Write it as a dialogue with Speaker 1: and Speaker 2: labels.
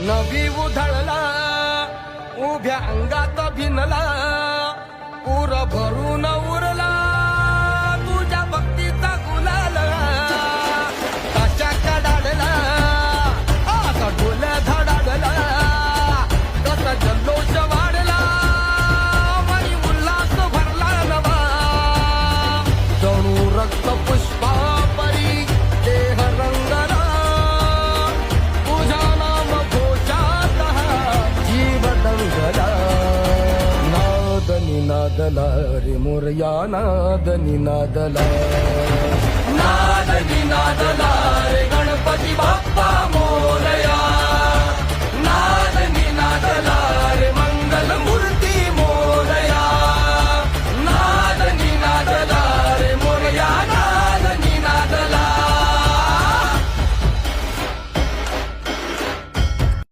Speaker 1: नवी उधळला उभ्या अंगात भिनला. நாதலாரி முறையா நாத நிநாதலா